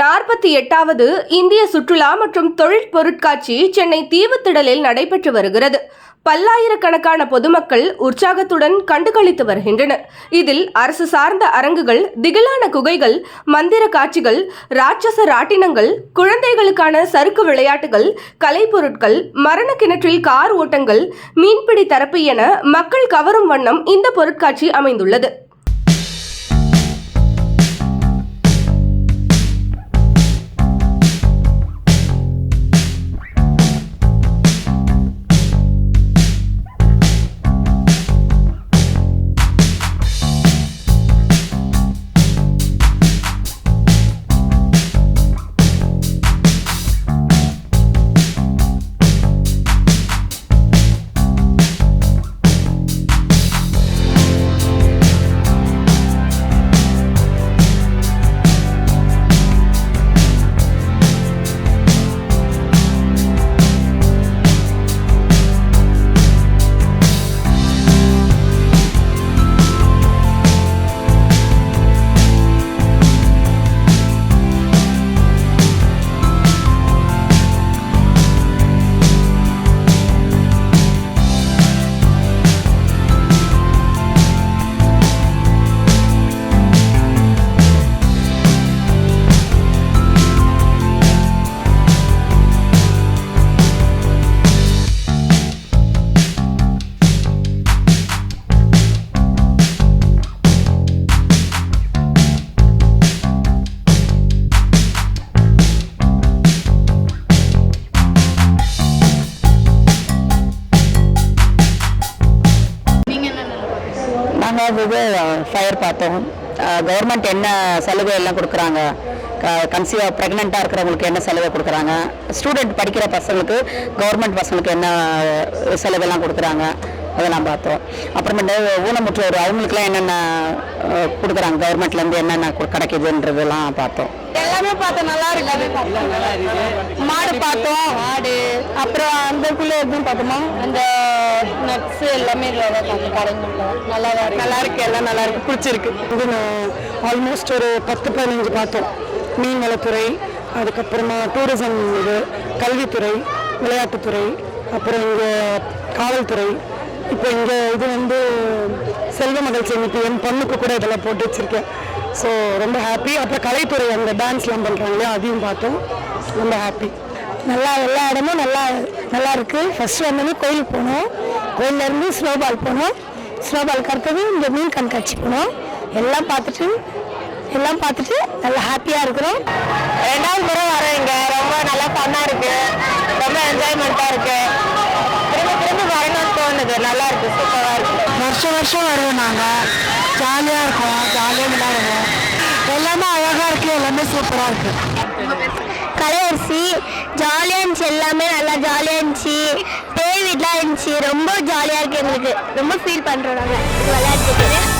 நாற்பத்தி எட்டாவது இந்திய சுற்றுலா மற்றும் தொழில் பொருட்காட்சி சென்னை தீவுத்திடலில் நடைபெற்று வருகிறது. பல்லாயிரக்கணக்கான பொதுமக்கள் உற்சாகத்துடன் கண்டுகளித்து வருகின்றனர். இதில் அரசு சார்ந்த அரங்குகள் திகிலான குகைகள் மந்திர காட்சிகள் ராட்சச ராட்டினங்கள் குழந்தைகளுக்கான சறுக்கு விளையாட்டுகள் கலைப்பொருட்கள் மரண கிணற்றில் கார் ஓட்டங்கள் மீன்பிடி தரப்பு என மக்கள் கவரும் வண்ணம் இந்த பொருட்காட்சி அமைந்துள்ளது. நாங்கள் ஃபயர் பார்த்தோம். கவர்மெண்ட் என்ன சலுகை எல்லாம் கொடுக்குறாங்க? கன்சீவ் ப்ரெக்னெண்ட்டாக இருக்கிறவங்களுக்கு என்ன சலுகை கொடுக்குறாங்க? ஸ்டூடெண்ட் படிக்கிற பசங்களுக்கு கவர்மெண்ட் பசங்களுக்கு என்ன சலுகைலாம் கொடுக்குறாங்க? அதெல்லாம் பார்த்தோம். அப்புறமேட்டு ஊனமுற்றோர் அவங்களுக்குலாம் என்னென்ன கொடுக்குறாங்க? கவர்மெண்ட்லேருந்து என்னென்ன கிடைக்குதுன்றதெல்லாம் பார்த்தோம். எல்லாமே பார்த்தோம். நல்லா இருக்கு. மாடு பார்த்தோம். மாடு. அப்புறம் அந்தக்குள்ள எதுவும் பார்த்தோமா? அந்த நட்ஸ் எல்லாமே நல்லா நல்லா இருக்கு. எல்லாம் நல்லா இருக்கு. பிடிச்சிருக்கு. இது ஆல்மோஸ்ட் ஒரு பத்து பதினஞ்சு பார்த்தோம். மீன்வளத்துறை அதுக்கப்புறமா டூரிசம் இது கல்வித்துறை விளையாட்டுத்துறை அப்புறம் இங்கே காவல்துறை இப்போ இங்கே இது வந்து செல்வ மகள் சேமிப்பு என் பொண்ணுக்கு கூட இதெல்லாம் போட்டு வச்சுருக்கேன். ஸோ ரொம்ப ஹாப்பி அப்புறம் கலைத்துறை அந்த டான்ஸ்லாம் பண்ணுறாங்களே அதையும் பார்த்தோம். ரொம்ப ஹாப்பி நல்லா எல்லா இடமும் நல்லா நல்லா இருக்குது ஃபஸ்ட்டு வந்தோடனே கோயிலுக்கு போனோம். கோயிலேருந்து ஸ்னோபால் போனோம். ஸ்னோபாலுக்கு அடுத்தது இந்த மீன் கண்காட்சி போனோம். எல்லாம் பார்த்துட்டு எல்லாம் பார்த்துட்டு நல்லா ஹாப்பியாக இருக்கிறோம். ரெண்டாவது முறை வரோம் இங்க. ரொம்ப வருஷம் வருஷம் வருவோம் நாங்கள் ஜாலியாக இருக்கும். ஜாலியாக விளையாடுவோம். எல்லாமே அழகாக இருக்குது எல்லாமே சூப்பராக இருக்குது கலையரிசி ஜாலியாக இருந்துச்சு எல்லாமே. நல்லா ஜாலியாக இருந்துச்சு. பேய் வீட்லாம் இருந்துச்சு. ரொம்ப ஜாலியாக இருக்குது எங்களுக்கு. ரொம்ப ஃபீல் பண்ணுறோம் நாங்கள் விளையாட்டுக்கு.